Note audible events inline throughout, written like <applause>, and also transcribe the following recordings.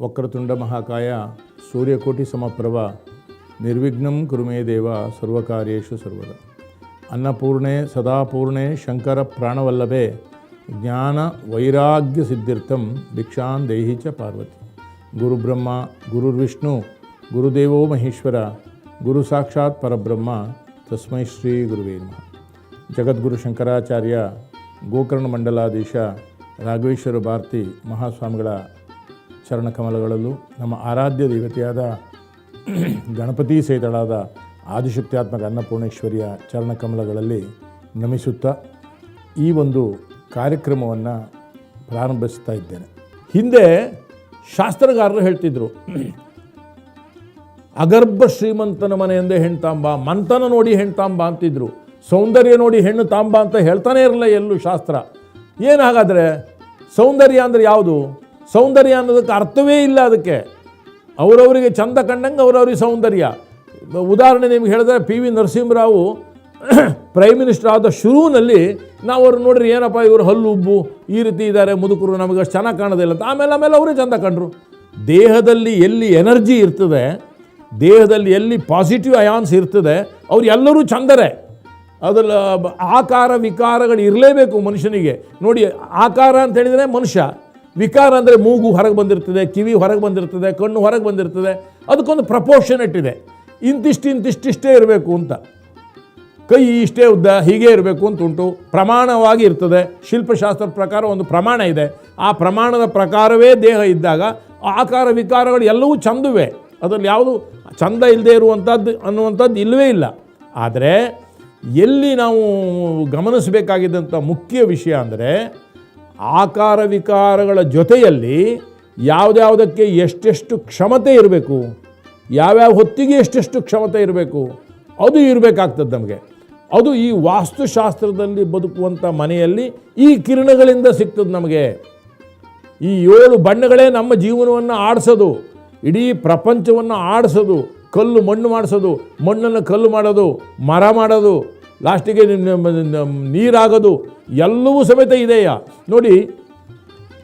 ವಕ್ರತುಂಡ ಮಹಾಕಾಯ ಸೂರ್ಯಕೋಟಿ ಸಮಪ್ರಭ ನಿರ್ವಿಘ್ನಂ ಕುರುಮೇ ದೇವ ಸರ್ವಕಾರ್ಯೇಶು ಸರ್ವದ. ಅನ್ನಪೂರ್ಣೆ ಸದಾಪೂರ್ಣೆ ಶಂಕರ ಪ್ರಾಣವಲ್ಲಭೆ ಜ್ಞಾನ ವೈರಾಗ್ಯ ಸಿದ್ಧಿರ್ಥಂ ದೀಕ್ಷಾನ್ ದೇಹಿ ಚ ಪಾರ್ವತಿ. ಗುರುಬ್ರಹ್ಮ ಗುರುರ್ವಿಷ್ಣು ಗುರುದೇವೋ ಮಹೇಶ್ವರ, ಗುರು ಸಾಕ್ಷಾತ್ ಪರಬ್ರಹ್ಮ, ತಸ್ಮೈ ಶ್ರೀ ಗುರುವೇ ನಮಃ. ಜಗದ್ಗುರು ಶಂಕರಾಚಾರ್ಯ, ಗೋಕರ್ಣ ಮಂಡಲಾಧೀಶ, ರಾಘವೇಶ್ವರ ಭಾರತಿ ಮಹಾಸ್ವಾಮಿಗಳ ಚರಣಕಮಲಗಳಲ್ಲೂ ನಮ್ಮ ಆರಾಧ್ಯ ದೇವತೆಯಾದ ಗಣಪತಿ ಸಹಿತಳಾದ ಆದಿಶಕ್ತಿಯಾತ್ಮಕ ಅನ್ನಪೂರ್ಣೇಶ್ವರಿಯ ಚರಣಕಮಲಗಳಲ್ಲಿ ನಮಿಸುತ್ತಾ ಈ ಒಂದು ಕಾರ್ಯಕ್ರಮವನ್ನು ಪ್ರಾರಂಭಿಸ್ತಾ ಇದ್ದೇನೆ. ಹಿಂದೆ ಶಾಸ್ತ್ರಗಾರರು ಹೇಳ್ತಿದ್ರು, ಅಗರ್ಭ ಶ್ರೀಮಂತನ ಮನೆಯಿಂದ ಹೆಣ್ಣು ತಾಂಬ, ಮಂತನ ನೋಡಿ ಹೆಣ್ಣು ತಾಂಬ ಅಂತಿದ್ರು, ಸೌಂದರ್ಯ ನೋಡಿ ಹೆಣ್ಣು ತಾಂಬ ಅಂತ ಹೇಳ್ತಾನೆ ಇರಲ್ಲ ಎಲ್ಲೂ ಶಾಸ್ತ್ರ. ಏನು ಹಾಗಾದರೆ ಸೌಂದರ್ಯ ಅಂದರೆ ಯಾವುದು? ಸೌಂದರ್ಯ ಅನ್ನೋದಕ್ಕೆ ಅರ್ಥವೇ ಇಲ್ಲ ಅದಕ್ಕೆ. ಅವರವರಿಗೆ ಚಂದ ಕಂಡಂಗೆ ಅವರವ್ರಿಗೆ ಸೌಂದರ್ಯ. ಉದಾಹರಣೆ ನಿಮ್ಗೆ ಹೇಳಿದ್ರೆ P V Narasimha Rao <clears throat> prime minister ಆದ ಶುರುವಿನಲ್ಲಿ ನಾವು ಅವ್ರು ನೋಡ್ರಿ, ಏನಪ್ಪ ಇವರು ಹಲ್ಲು, ಉಬ್ಬು, ಈ ರೀತಿ ಇದ್ದಾರೆ, ಮುದುಕರು ನಮಗೆ ಅಷ್ಟು ಚೆನ್ನಾಗಿ ಕಾಣೋದಿಲ್ಲ ಅಂತ. ಆಮೇಲೆ ಆಮೇಲೆ ಅವರೇ ಚಂದ ಕಂಡ್ರು. ದೇಹದಲ್ಲಿ ಎಲ್ಲಿ ಎನರ್ಜಿ ಇರ್ತದೆ, ದೇಹದಲ್ಲಿ ಎಲ್ಲಿ ಪಾಸಿಟಿವ್ ಅಯಾನ್ಸ್ ಇರ್ತದೆ, ಅವ್ರು ಎಲ್ಲರೂ ಚಂದರೆ. ಅದ್ರಲ್ಲಿ ಆಕಾರ, ವಿಕಾರಗಳು ಇರಲೇಬೇಕು ಮನುಷ್ಯನಿಗೆ. ನೋಡಿ, ಆಕಾರ ಅಂತ ಹೇಳಿದರೆ ಮನುಷ್ಯ. ವಿಕಾರ ಅಂದರೆ ಮೂಗು ಹೊರಗೆ ಬಂದಿರ್ತದೆ, ಕಿವಿ ಹೊರಗೆ ಬಂದಿರ್ತದೆ, ಕಣ್ಣು ಹೊರಗೆ ಬಂದಿರ್ತದೆ, ಅದಕ್ಕೊಂದು ಪ್ರಪೋರ್ಷನೆಟ್ ಇದೆ ಇಂತಿಷ್ಟು ಇಂತಿಷ್ಟಿಷ್ಟೇ ಇರಬೇಕು ಅಂತ. ಕೈ ಇಷ್ಟೇ ಉದ್ದ ಹೀಗೆ ಇರಬೇಕು ಅಂತ ಉಂಟು. ಪ್ರಮಾಣವಾಗಿ ಇರ್ತದೆ. ಶಿಲ್ಪಶಾಸ್ತ್ರದ ಪ್ರಕಾರ ಒಂದು ಪ್ರಮಾಣ ಇದೆ. ಆ ಪ್ರಮಾಣದ ಪ್ರಕಾರವೇ ದೇಹ ಇದ್ದಾಗ ಆಕಾರ ವಿಕಾರಗಳು ಎಲ್ಲವೂ ಚಂದುವೆ. ಅದರಲ್ಲಿ ಯಾವುದು ಚಂದ ಇಲ್ಲದೆ ಇರುವಂಥದ್ದು ಅನ್ನುವಂಥದ್ದು ಇಲ್ಲವೇ ಇಲ್ಲ. ಆದರೆ ಎಲ್ಲಿ ನಾವು ಗಮನಿಸಬೇಕಾಗಿದ್ದಂಥ ಮುಖ್ಯ ವಿಷಯ ಅಂದರೆ ಆಕಾರ ವಿಕಾರಗಳ ಜೊತೆಯಲ್ಲಿ ಯಾವುದ್ಯಾವುದಕ್ಕೆ ಎಷ್ಟೆಷ್ಟು ಕ್ಷಮತೆ ಇರಬೇಕು, ಯಾವ್ಯಾವ ಹೊತ್ತಿಗೆ ಎಷ್ಟೆಷ್ಟು ಕ್ಷಮತೆ ಇರಬೇಕು, ಅದು ಇರಬೇಕಾಗ್ತದೆ ನಮಗೆ. ಅದು ಈ ವಾಸ್ತುಶಾಸ್ತ್ರದಲ್ಲಿ ಬದುಕುವಂಥ ಮನೆಯಲ್ಲಿ ಈ ಕಿರಣಗಳಿಂದ ಸಿಗ್ತದೆ ನಮಗೆ. ಈ ಏಳು ಬಣ್ಣಗಳೇ ನಮ್ಮ ಜೀವನವನ್ನು ಆಡಿಸೋದು, ಇಡೀ ಪ್ರಪಂಚವನ್ನು ಆಡಿಸೋದು, ಕಲ್ಲು ಮಣ್ಣು ಮಾಡಿಸೋದು, ಮಣ್ಣನ್ನು ಕಲ್ಲು ಮಾಡೋದು, ಮರ ಮಾಡೋದು ಲಾಸ್ಟಿಗೆ ನೀರಾಗೋದು ಎಲ್ಲವೂ ಸಮೇತ ಇದೆಯಾ? ನೋಡಿ,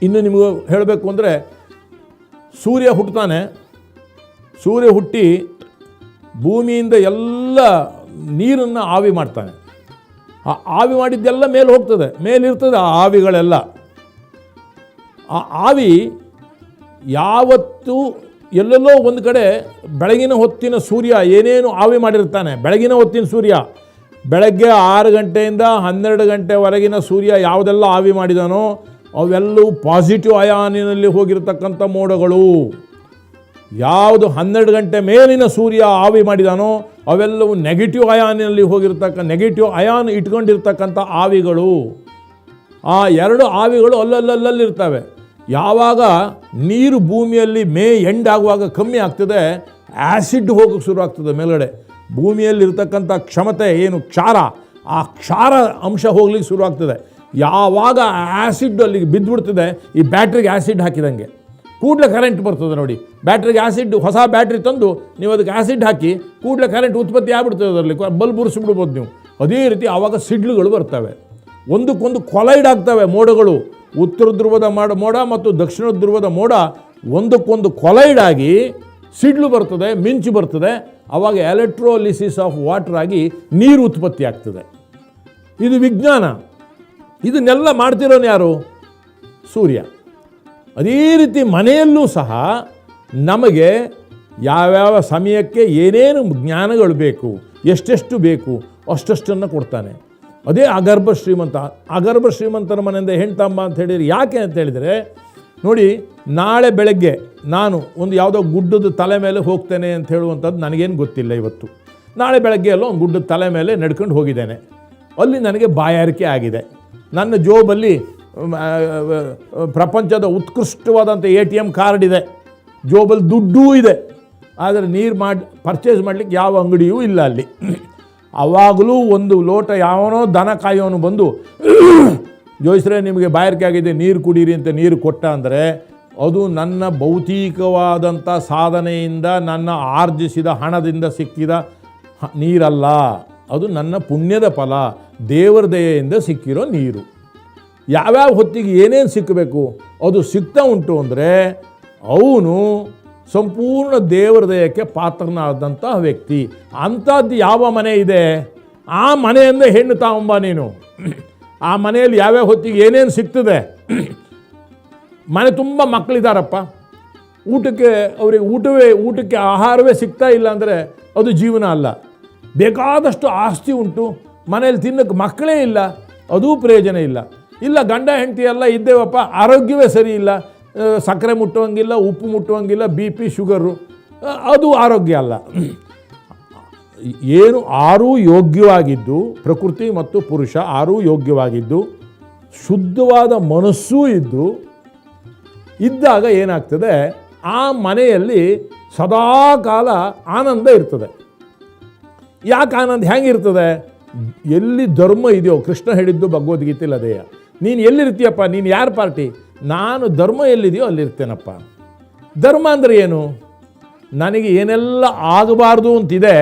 ಇನ್ನು ನಿಮಗೆ ಹೇಳಬೇಕು ಅಂದರೆ, ಸೂರ್ಯ ಹುಟ್ಟುತ್ತಾನೆ. ಸೂರ್ಯ ಹುಟ್ಟಿ ಭೂಮಿಯಿಂದ ಎಲ್ಲ ನೀರನ್ನು ಆವಿ ಮಾಡ್ತಾನೆ. ಆ ಆವಿ ಮಾಡಿದ್ದೆಲ್ಲ ಮೇಲೆ ಹೋಗ್ತದೆ, ಮೇಲಿರ್ತದೆ ಆ ಆವಿಗಳೆಲ್ಲ. ಆ ಆವಿ ಯಾವತ್ತು ಎಲ್ಲೆಲ್ಲೋ ಒಂದು ಕಡೆ ಬೆಳಗಿನ ಹೊತ್ತಿನ ಸೂರ್ಯ ಏನೇನು ಆವಿ ಮಾಡಿರ್ತಾನೆ, ಬೆಳಗಿನ ಹೊತ್ತಿನ ಸೂರ್ಯ. ಬೆಳಗ್ಗೆ ಆರು ಗಂಟೆಯಿಂದ ಹನ್ನೆರಡು ಗಂಟೆವರೆಗಿನ ಸೂರ್ಯ ಯಾವುದೆಲ್ಲ ಆವಿ ಮಾಡಿದಾನೋ ಅವೆಲ್ಲವೂ ಪಾಸಿಟಿವ್ ಅಯಾನಿನಲ್ಲಿ ಹೋಗಿರತಕ್ಕಂಥ ಮೋಡಗಳು. ಯಾವುದು ಹನ್ನೆರಡು ಗಂಟೆ ಮೇಲಿನ ಸೂರ್ಯ ಆವಿ ಮಾಡಿದಾನೋ ಅವೆಲ್ಲವೂ ನೆಗೆಟಿವ್ ಅಯಾನಿನಲ್ಲಿ ಹೋಗಿರ್ತಕ್ಕ, ನೆಗೆಟಿವ್ ಅಯಾನ್ ಇಟ್ಕೊಂಡಿರ್ತಕ್ಕಂಥ ಆವಿಗಳು. ಆ ಎರಡು ಆವಿಗಳು ಅಲ್ಲಲ್ಲಲ್ಲಿರ್ತವೆ ಯಾವಾಗ ನೀರು ಭೂಮಿಯಲ್ಲಿ ಮೇ ಎಂಡ್ ಆಗುವಾಗ ಕಮ್ಮಿ ಆಗ್ತದೆ ಆ್ಯಸಿಡ್ ಹೋಗೋಕ್ಕೆ ಶುರು ಆಗ್ತದೆ ಮೇಲ್ಗಡೆ. ಭೂಮಿಯಲ್ಲಿರ್ತಕ್ಕಂಥ ಕ್ಷಮತೆ ಏನು? ಕ್ಷಾರ. ಆ ಕ್ಷಾರ ಅಂಶ ಹೋಗ್ಲಿಕ್ಕೆ ಶುರುವಾಗ್ತದೆ. ಯಾವಾಗ ಆ್ಯಸಿಡ್ ಅಲ್ಲಿಗೆ ಬಿದ್ದುಬಿಡ್ತದೆ, ಈ ಬ್ಯಾಟ್ರಿಗೆ ಆ್ಯಸಿಡ್ ಹಾಕಿದಂಗೆ. ಕೂಡಲೇ ಕರೆಂಟ್ ಬರ್ತದೆ ನೋಡಿ. ಬ್ಯಾಟ್ರಿಗೆ ಆ್ಯಸಿಡ್ ಹೊಸ ಬ್ಯಾಟ್ರಿ ತಂದು ನೀವು ಅದಕ್ಕೆ ಆ್ಯಸಿಡ್ ಹಾಕಿ, ಕೂಡಲೇ ಕರೆಂಟ್ ಉತ್ಪತ್ತಿ ಆಗ್ಬಿಡ್ತದೆ ಅದರಲ್ಲಿ. ಬಲ್ಬ್ ಉರಿಸಿಬಿಡ್ಬೋದು ನೀವು. ಅದೇ ರೀತಿ ಆವಾಗ ಸಿಡ್ಲುಗಳು ಬರ್ತವೆ. ಒಂದಕ್ಕೊಂದು ಕೊಲೈಡ್ ಆಗ್ತವೆ ಮೋಡಗಳು. ಉತ್ತರ ಧ್ರುವದ ಮಾಡ, ಮೋಡ ಮತ್ತು ದಕ್ಷಿಣ ಧ್ರುವದ ಮೋಡ ಒಂದಕ್ಕೊಂದು ಕೊಲೈಡ್ ಆಗಿ ಸಿಡ್ಲು ಬರ್ತದೆ, ಮಿಂಚು ಬರ್ತದೆ ಆವಾಗ ಎಲೆಕ್ಟ್ರೋಲಿಸಿಸ್ ಆಫ್ ವಾಟರ್ ಆಗಿ ನೀರು ಉತ್ಪತ್ತಿ ಆಗ್ತದೆ. ಇದು ವಿಜ್ಞಾನ. ಇದನ್ನೆಲ್ಲ ಮಾಡ್ತಿರೋನು ಯಾರು? ಸೂರ್ಯ. ಅದೇ ರೀತಿ ಮನೆಯಲ್ಲೂ ಸಹ ನಮಗೆ ಯಾವ್ಯಾವ ಸಮಯಕ್ಕೆ ಏನೇನು ಜ್ಞಾನಗಳು ಬೇಕು, ಎಷ್ಟೆಷ್ಟು ಬೇಕು, ಅಷ್ಟಷ್ಟನ್ನು ಕೊಡ್ತಾನೆ. ಅದೇ ಅಗರ್ಭ ಶ್ರೀಮಂತ, ಅಗರ್ಭ ಶ್ರೀಮಂತನ ಮನೆಯಿಂದ ಹೆಣ್ತಮ್ಮ ಅಂತ ಹೇಳಿದರೆ ಯಾಕೆ ಅಂತ ಹೇಳಿದರೆ ನೋಡಿ, ನಾಳೆ ಬೆಳಗ್ಗೆ ನಾನು ಒಂದು ಯಾವುದೋ ಗುಡ್ಡದ ತಲೆ ಮೇಲೆ ಹೋಗ್ತೇನೆ ಅಂತ ಹೇಳುವಂಥದ್ದು ನನಗೇನು ಗೊತ್ತಿಲ್ಲ ಇವತ್ತು. ನಾಳೆ ಬೆಳಗ್ಗೆ ಎಲ್ಲೋ ಒಂದು ಗುಡ್ಡದ ತಲೆ ಮೇಲೆ ನಡ್ಕೊಂಡು ಹೋಗಿದ್ದೇನೆ. ಅಲ್ಲಿ ನನಗೆ ಬಾಯಾರಿಕೆ ಆಗಿದೆ. ನನ್ನ ಜೋಬಲ್ಲಿ ಪ್ರಪಂಚದ ಉತ್ಕೃಷ್ಟವಾದಂಥ ಎ ಟಿ ಎಂ ಕಾರ್ಡ್ ಇದೆ. ಜೋಬಲ್ಲಿ ದುಡ್ಡೂ ಇದೆ. ಆದರೆ ನೀರು ಮಾಡಿ ಪರ್ಚೇಸ್ ಮಾಡಲಿಕ್ಕೆ ಯಾವ ಅಂಗಡಿಯೂ ಇಲ್ಲ ಅಲ್ಲಿ. ಆವಾಗಲೂ ಒಂದು ಲೋಟ ಯಾವನೋ ದನ ಕಾಯೋನು ಬಂದು ಜೋಯಿಸ್ರೆ ನಿಮಗೆ ಬಾಯಾರಿಕೆ ಆಗಿದೆ, ನೀರು ಕುಡೀರಿ ಅಂತ ನೀರು ಕೊಟ್ಟ ಅಂದರೆ ಅದು ನನ್ನ ಭೌತಿಕವಾದಂಥ ಸಾಧನೆಯಿಂದ ನನ್ನ ಆರ್ಜಿಸಿದ ಹಣದಿಂದ ಸಿಕ್ಕಿದ ನೀರಲ್ಲ. ಅದು ನನ್ನ ಪುಣ್ಯದ ಫಲ. ದೇವರ ದಯೆಯಿಂದ ಸಿಕ್ಕಿರೋ ನೀರು. ಯಾವ್ಯಾವ ಹೊತ್ತಿಗೆ ಏನೇನು ಸಿಕ್ಕಬೇಕು ಅದು ಸಿಗ್ತಾ ಉಂಟು ಅಂದರೆ ಅವನು ಸಂಪೂರ್ಣ ದೇವರ ದಯಕ್ಕೆ ಪಾತ್ರನಾದಂಥ ವ್ಯಕ್ತಿ. ಅಂಥದ್ದು ಯಾವ ಮನೆ ಇದೆ? ಆ ಮನೆಯಿಂದ ಹೆಣ್ಣು ತಾಂಬ ನೀನು. ಆ ಮನೆಯಲ್ಲಿ ಯಾವ್ಯಾವ ಹೊತ್ತಿಗೆ ಏನೇನು ಸಿಗ್ತದೆ? ಮನೆ ತುಂಬ ಮಕ್ಕಳಿದ್ದಾರಪ್ಪ ಊಟಕ್ಕೆ ಅವರಿಗೆ ಊಟವೇ, ಊಟಕ್ಕೆ ಆಹಾರವೇ ಸಿಗ್ತಾ ಇಲ್ಲ ಅಂದರೆ ಅದು ಜೀವನ ಅಲ್ಲ. ಬೇಕಾದಷ್ಟು ಆಸ್ತಿ ಉಂಟು. ಮನೆಯಲ್ಲಿ ತಿನ್ನಕ್ಕೆ ಮಕ್ಕಳೇ ಇಲ್ಲ. ಅದೂ ಪ್ರಯೋಜನ ಇಲ್ಲ. ಇಲ್ಲ, ಗಂಡ, ಹೆಂಡತಿ ಎಲ್ಲ ಇದ್ದೇವಪ್ಪ. ಆರೋಗ್ಯವೇ ಸರಿ ಇಲ್ಲ. ಸಕ್ಕರೆ ಮುಟ್ಟುವಂಗಿಲ್ಲ, ಉಪ್ಪು ಮುಟ್ಟುವಂಗಿಲ್ಲ, ಬಿ ಪಿ, ಶುಗರು. ಅದು ಆರೋಗ್ಯ ಅಲ್ಲ. ಏನು ಆರೂ ಯೋಗ್ಯವಾಗಿದ್ದು, ಪ್ರಕೃತಿ ಮತ್ತು ಪುರುಷ ಆರೂ ಯೋಗ್ಯವಾಗಿದ್ದು, ಶುದ್ಧವಾದ ಮನಸ್ಸೂ ಇದ್ದು, ಇದ್ದಾಗ ಏನಾಗ್ತದೆ? ಆ ಮನೆಯಲ್ಲಿ ಸದಾ ಕಾಲ ಆನಂದ ಇರ್ತದೆ. ಯಾಕೆ ಆನಂದ ಹೆಂಗಿರ್ತದೆ ಎಲ್ಲಿ ಧರ್ಮ ಇದೆಯೋ, ಕೃಷ್ಣ ಹೇಳಿದ್ದು ಭಗವದ್ಗೀತೆಯಲ್ಲಿ ಅದೇಯ. ನೀನು ಎಲ್ಲಿರ್ತೀಯಪ್ಪ ನೀನು ಯಾರ ಪಾರ್ಟಿ? ನಾನು ಧರ್ಮ ಎಲ್ಲಿದೆಯೋ ಅಲ್ಲಿರ್ತೇನಪ್ಪ. ಧರ್ಮ ಅಂದರೆ ಏನು? ನನಗೆ ಏನೆಲ್ಲ ಆಗಬಾರ್ದು ಅಂತಿದೆ,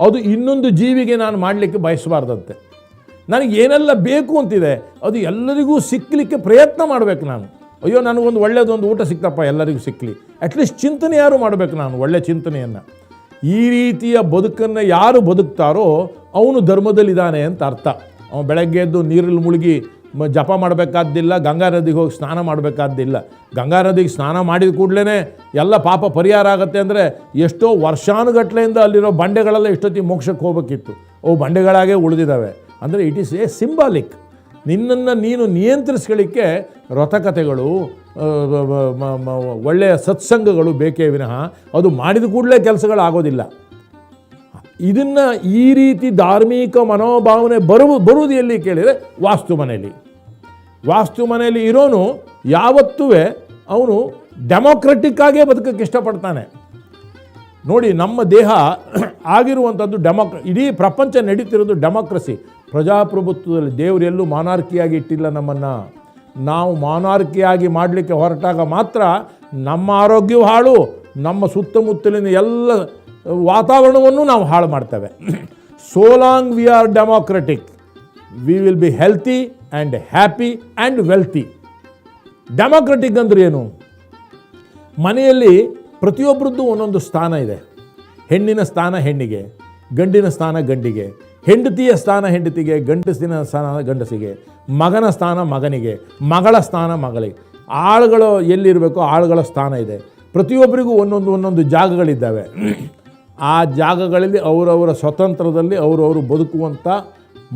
ಅದು ಇನ್ನೊಂದು ಜೀವಿಗೆ ನಾನು ಮಾಡಲಿಕ್ಕೆ ಬಯಸಬಾರ್ದಂತೆ. ನನಗೆ ಏನೆಲ್ಲ ಬೇಕು ಅಂತಿದೆ, ಅದು ಎಲ್ಲರಿಗೂ ಸಿಕ್ಕಲಿಕ್ಕೆ ಪ್ರಯತ್ನ ಮಾಡಬೇಕು ನಾನು. ಅಯ್ಯೋ, ನನಗೊಂದು ಒಳ್ಳೆಯದೊಂದು ಊಟ ಸಿಕ್ತಪ್ಪ, ಎಲ್ಲರಿಗೂ ಸಿಕ್ಕಲಿ ಅಟ್ಲೀಸ್ಟ್ ಚಿಂತನೆ ಯಾರು ಮಾಡಬೇಕು ನಾನು ಒಳ್ಳೆಯ ಚಿಂತನೆಯನ್ನು. ಈ ರೀತಿಯ ಬದುಕನ್ನು ಯಾರು ಬದುಕ್ತಾರೋ, ಅವನು ಧರ್ಮದಲ್ಲಿದ್ದಾನೆ ಅಂತ ಅರ್ಥ. ಅವನು ಬೆಳಗ್ಗೆ ಎದ್ದು ನೀರಲ್ಲಿ ಮುಳುಗಿ ಜಪ ಮಾಡಬೇಕಾದ್ದಿಲ್ಲ, ಗಂಗಾ ನದಿಗೆ ಹೋಗಿ ಸ್ನಾನ ಮಾಡಬೇಕಾದ್ದಿಲ್ಲ. ಗಂಗಾ ನದಿಗೆ ಸ್ನಾನ ಮಾಡಿದ ಕೂಡಲೇ ಎಲ್ಲ ಪಾಪ ಪರಿಹಾರ ಆಗುತ್ತೆ ಅಂದರೆ ಎಷ್ಟೋ ವರ್ಷಾನುಗಟ್ಲೆಯಿಂದ ಅಲ್ಲಿರೋ ಬಂಡೆಗಳೆಲ್ಲ ಎಷ್ಟೊತ್ತಿಗೆ ಮೋಕ್ಷಕ್ಕೆ ಹೋಗಬೇಕಿತ್ತು. ಅವು ಬಂಡೆಗಳಾಗೆ ಉಳಿದಿದ್ದಾವೆ. ಅಂದರೆ ಇಟ್ ಈಸ್ ಎ ಸಿಂಬಾಲಿಕ್ ನಿನ್ನನ್ನು ನೀನು ನಿಯಂತ್ರಿಸ್ಕೊಳ್ಳಿಕ್ಕೆ ಮ- ಒಳ್ಳೆಯ ಸತ್ಸಂಗಗಳು ಬೇಕೇ ವಿನಃ ಅದು ಮಾಡಿದ ಕೂಡಲೇ ಕೆಲಸಗಳಾಗೋದಿಲ್ಲ. ಇದನ್ನು ಈ ರೀತಿ ಧಾರ್ಮಿಕ ಮನೋಭಾವನೆ ಬರುವ ಬರುವುದು ಎಲ್ಲಿ ಕೇಳಿದರೆ ವಾಸ್ತು ಮನೆಯಲ್ಲಿ. ವಾಸ್ತು ಮನೆಯಲ್ಲಿ ಇರೋನು ಯಾವತ್ತೂ ಅವನು ಡೆಮೋಕ್ರೆಟಿಕ್ ಆಗೇ ಬದುಕಕ್ಕೆ ಇಷ್ಟಪಡ್ತಾನೆ. ನೋಡಿ, ನಮ್ಮ ದೇಹ <clears throat> ಆಗಿರುವಂಥದ್ದು ಡೆಮೊಕ್, ಇಡೀ ಪ್ರಪಂಚ ನಡೀತಿರೋದು ಡೆಮೋಕ್ರಸಿ. ಪ್ರಜಾಪ್ರಭುತ್ವದಲ್ಲಿ ದೇವರು ಎಲ್ಲೂ ಮಾನಾರ್ಕಿಯಾಗಿ ಇಟ್ಟಿಲ್ಲ ನಮ್ಮನ್ನು. ನಾವು ಮಾನಾರ್ಕಿಯಾಗಿ ಮಾಡಲಿಕ್ಕೆ ಹೊರಟಾಗ ಮಾತ್ರ ನಮ್ಮ ಆರೋಗ್ಯವೂ ಹಾಳು, ನಮ್ಮ ಸುತ್ತಮುತ್ತಲಿನ ಎಲ್ಲ ವಾತಾವರಣವನ್ನು ನಾವು ಹಾಳು ಮಾಡ್ತೇವೆ. So long we are democratic we will be healthy and happy and wealthy democratic ಅಂದ್ರೆ ಏನು? ಮನೆಯಲ್ಲಿ ಪ್ರತಿಯೊಬ್ಬರದ್ದು ಒಂದೊಂದು ಸ್ಥಾನ ಇದೆ. ಹೆಣ್ಣಿನ ಸ್ಥಾನ ಹೆಣ್ಣಿಗೆ, ಗಂಡಿನ ಸ್ಥಾನ ಗಂಡಿಗೆ, ಹೆಂಡತಿಯ ಸ್ಥಾನ ಹೆಂಡತಿಗೆ, ಗಂಡಸಿನ ಸ್ಥಾನ ಗಂಡಸಿಗೆ, ಮಗನ ಸ್ಥಾನ ಮಗನಿಗೆ, ಮಗಳ ಸ್ಥಾನ ಮಗಳಿಗೆ. ಆಳುಗಳು ಎಲ್ಲಿರಬೇಕು ಆಳುಗಳ ಸ್ಥಾನ ಇದೆ. ಪ್ರತಿಯೊಬ್ಬರಿಗೂ ಒಂದೊಂದು ಒಂದೊಂದು ಜಾಗಗಳಿದ್ದಾವೆ. ಆ ಜಾಗಗಳಲ್ಲಿ ಅವರವರ ಸ್ವತಂತ್ರದಲ್ಲಿ ಅವರವರು ಬದುಕುವಂಥ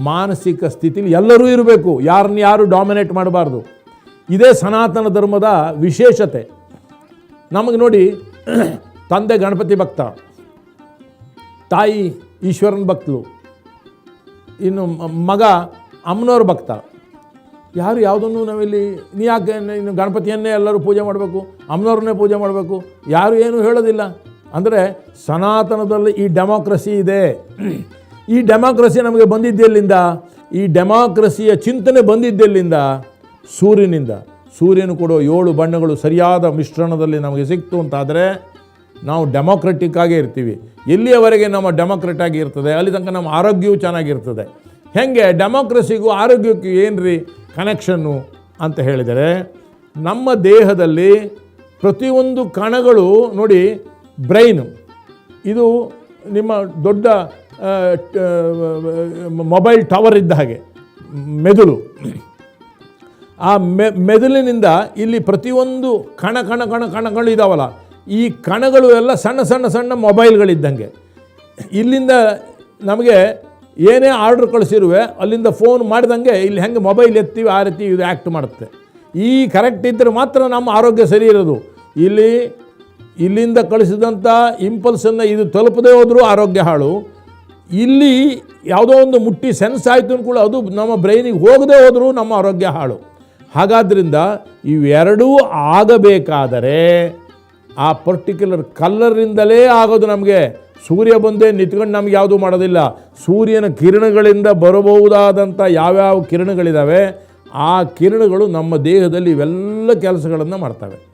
ಮಾನಸಿಕ ಸ್ಥಿತಿಲಿ ಎಲ್ಲರೂ ಇರಬೇಕು. ಯಾರನ್ನ ಯಾರು ಡಾಮಿನೇಟ್ ಮಾಡಬಾರ್ದು. ಇದೇ ಸನಾತನ ಧರ್ಮದ ವಿಶೇಷತೆ. ನಮಗೆ ನೋಡಿ, ತಂದೆ ಗಣಪತಿ ಭಕ್ತ, ತಾಯಿ ಈಶ್ವರನ ಭಕ್ತಲು, ಇನ್ನು ಮಗ ಅಮ್ಮನವ್ರ ಭಕ್ತ. ಯಾರು ಯಾವುದನ್ನು ನಾವಿಲ್ಲಿ, ನೀ ಯಾಕೆ ಇನ್ನು ಗಣಪತಿಯನ್ನೇ ಎಲ್ಲರೂ ಪೂಜೆ ಮಾಡಬೇಕು ಅಮ್ಮನವ್ರನ್ನೇ ಪೂಜೆ ಮಾಡಬೇಕು, ಯಾರು ಏನು ಹೇಳೋದಿಲ್ಲ. ಅಂದರೆ ಸನಾತನದಲ್ಲಿ ಈ ಡೆಮೋಕ್ರಸಿ ಇದೆ. ಈ ಡೆಮಾಕ್ರಸಿ ನಮಗೆ ಬಂದಿದ್ದೆಲ್ಲಿಂದ ಈ ಡೆಮಾಕ್ರಸಿಯ ಚಿಂತನೆ ಬಂದಿದ್ದೆಲ್ಲಿಂದ ಸೂರ್ಯನಿಂದ. ಸೂರ್ಯನು ಕೊಡೋ ಏಳು ಬಣ್ಣಗಳು ಸರಿಯಾದ ಮಿಶ್ರಣದಲ್ಲಿ ನಮಗೆ ಸಿಕ್ತು ಅಂತಾದರೆ ನಾವು ಡೆಮೋಕ್ರೆಟಿಕ್ ಆಗೇ ಇರ್ತೀವಿ. ಎಲ್ಲಿಯವರೆಗೆ ನಮ್ಮ ಡೆಮೋಕ್ರೆಟ್ ಆಗಿ ಇರ್ತದೆ? ಅಲ್ಲಿ ತನಕ ನಮ್ಮ ಆರೋಗ್ಯವೂ ಚೆನ್ನಾಗಿರ್ತದೆ ಹೆಂಗೆ? ಡೆಮೋಕ್ರಸಿಗೂ ಆರೋಗ್ಯಕ್ಕೂ ಏನು ರೀ ಕನೆಕ್ಷನ್ನು ಅಂತ ಹೇಳಿದರೆ, ನಮ್ಮ ದೇಹದಲ್ಲಿ ಪ್ರತಿಯೊಂದು ಕಣಗಳು ನೋಡಿ ಬ್ರೈನು ಇದು ನಿಮ್ಮ ದೊಡ್ಡ ಮೊಬೈಲ್ ಟವರ್ ಇದ್ದ ಹಾಗೆ, ಮೆದುಳು. ಆ ಮೆ, ಮೆದುಳಿನಿಂದ ಇಲ್ಲಿ ಪ್ರತಿಯೊಂದು ಕಣ ಕಣ ಕಣ, ಕಣಗಳು ಇದಾವಲ್ಲ, ಈ ಕಣಗಳು ಎಲ್ಲ ಸಣ್ಣ ಸಣ್ಣ ಸಣ್ಣ ಮೊಬೈಲ್ಗಳಿದ್ದಂಗೆ. ಇಲ್ಲಿಂದ ನಮಗೆ ಏನೇ ಆರ್ಡ್ರ್ ಕಳಿಸಿರುವೆ, ಅಲ್ಲಿಂದ ಫೋನ್ ಮಾಡಿದಂಗೆ ಇಲ್ಲಿ ಹೆಂಗೆ ಮೊಬೈಲ್ ಎತ್ತೀವಿ, ಆ ರೀತಿ ಇದು ಆ್ಯಕ್ಟ್ ಮಾಡುತ್ತೆ. ಈ ಕರೆಕ್ಟ್ ಇದ್ದರೆ ಮಾತ್ರ ನಮ್ಮ ಆರೋಗ್ಯ ಸರಿ ಇರೋದು. ಇಲ್ಲಿ, ಇಲ್ಲಿಂದ ಕಳಿಸಿದಂಥ ಇಂಪಲ್ಸನ್ನು ಇದು ತಲುಪದೇ ಹೋದರೂ ಆರೋಗ್ಯ ಹಾಳು. ಇಲ್ಲಿ ಯಾವುದೋ ಒಂದು ಮುಟ್ಟಿ ಸೆನ್ಸ್ ಆಯಿತು ಕೂಡ ಅದು ನಮ್ಮ ಬ್ರೈನಿಗೆ ಹೋಗದೇ ಹೋದರೂ ನಮ್ಮ ಆರೋಗ್ಯ ಹಾಳು. ಹಾಗಾದ್ದರಿಂದ ಇವೆರಡೂ ಆಗಬೇಕಾದರೆ ಆ ಪರ್ಟಿಕ್ಯುಲರ್ ಕಲ್ಲರಿಂದಲೇ ಆಗೋದು ನಮಗೆ. ಸೂರ್ಯ ಬಂದೇ ನಿಂತ್ಕೊಂಡು ನಮ್ಗೆ ಯಾವುದೂ ಮಾಡೋದಿಲ್ಲ. ಸೂರ್ಯನ ಕಿರಣಗಳಿಂದ ಬರಬಹುದಾದಂಥ ಯಾವ್ಯಾವ ಕಿರಣಗಳಿದ್ದಾವೆ ಆ ಕಿರಣಗಳು ನಮ್ಮ ದೇಹದಲ್ಲಿ ಇವೆಲ್ಲ ಕೆಲಸಗಳನ್ನು ಮಾಡ್ತವೆ.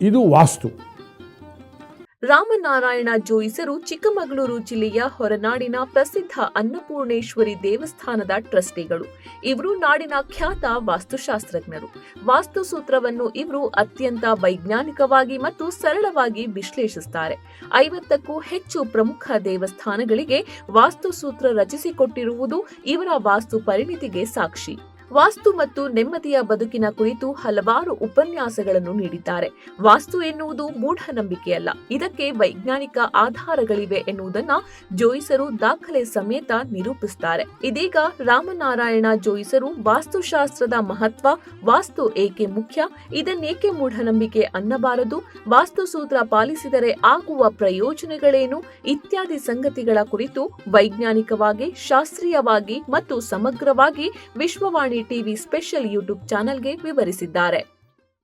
ಇದು ವಾಸ್ತು. ರಾಮನಾರಾಯಣ ಜೋಯಿಸರು ಚಿಕ್ಕಮಗಳೂರು ಜಿಲ್ಲೆಯ ಹೊರನಾಡಿನ ಪ್ರಸಿದ್ಧ ಅನ್ನಪೂರ್ಣೇಶ್ವರಿ ದೇವಸ್ಥಾನದ ಟ್ರಸ್ಟಿಗಳು. ಇವರು ನಾಡಿನ ಖ್ಯಾತ ವಾಸ್ತುಶಾಸ್ತ್ರಜ್ಞರು. ವಾಸ್ತುಸೂತ್ರವನ್ನು ಇವರು ಅತ್ಯಂತ ವೈಜ್ಞಾನಿಕವಾಗಿ ಮತ್ತು ಸರಳವಾಗಿ ವಿಶ್ಲೇಷಿಸುತ್ತಾರೆ ಐವತ್ತಕ್ಕೂ ಹೆಚ್ಚು ಪ್ರಮುಖ ದೇವಸ್ಥಾನಗಳಿಗೆ ವಾಸ್ತುಸೂತ್ರ ರಚಿಸಿಕೊಟ್ಟಿರುವುದು ಇವರ ವಾಸ್ತು ಪರಿಣಿತಿಗೆ ಸಾಕ್ಷಿ. ವಾಸ್ತು ಮತ್ತು ನೆಮ್ಮದಿಯ ಬದುಕಿನ ಕುರಿತು ಹಲವಾರು ಉಪನ್ಯಾಸಗಳನ್ನು ನೀಡಿದ್ದಾರೆ. ವಾಸ್ತು ಎನ್ನುವುದು ಮೂಢನಂಬಿಕೆಯಲ್ಲ. ಇದಕ್ಕೆ ವೈಜ್ಞಾನಿಕ ಆಧಾರಗಳಿವೆ ಎನ್ನುವುದನ್ನ ಜೋಯಿಸರು ದಾಖಲೆ ಸಮೇತ ನಿರೂಪಿಸುತ್ತಾರೆ ಇದೀಗ ರಾಮನಾರಾಯಣ ಜೋಯಿಸರು ವಾಸ್ತುಶಾಸ್ತ್ರದ ಮಹತ್ವ, ವಾಸ್ತು ಏಕೆ ಮುಖ್ಯ, ಇದನ್ನೇಕೆ ಮೂಢನಂಬಿಕೆ ಅನ್ನಬಾರದು, ವಾಸ್ತುಸೂತ್ರ ಪಾಲಿಸಿದರೆ ಆಗುವ ಪ್ರಯೋಜನಗಳೇನು, ಇತ್ಯಾದಿ ಸಂಗತಿಗಳ ಕುರಿತು ವೈಜ್ಞಾನಿಕವಾಗಿ, ಶಾಸ್ತ್ರೀಯವಾಗಿ ಮತ್ತು ಸಮಗ್ರವಾಗಿ ವಿಶ್ವವಾಣಿ ಟಿವಿ ಸ್ಪೆಷಲ್ ಯೂಟ್ಯೂಬ್ ಚಾನೆಲ್ಗೆ ವಿವರಿಸಿದ್ದಾರೆ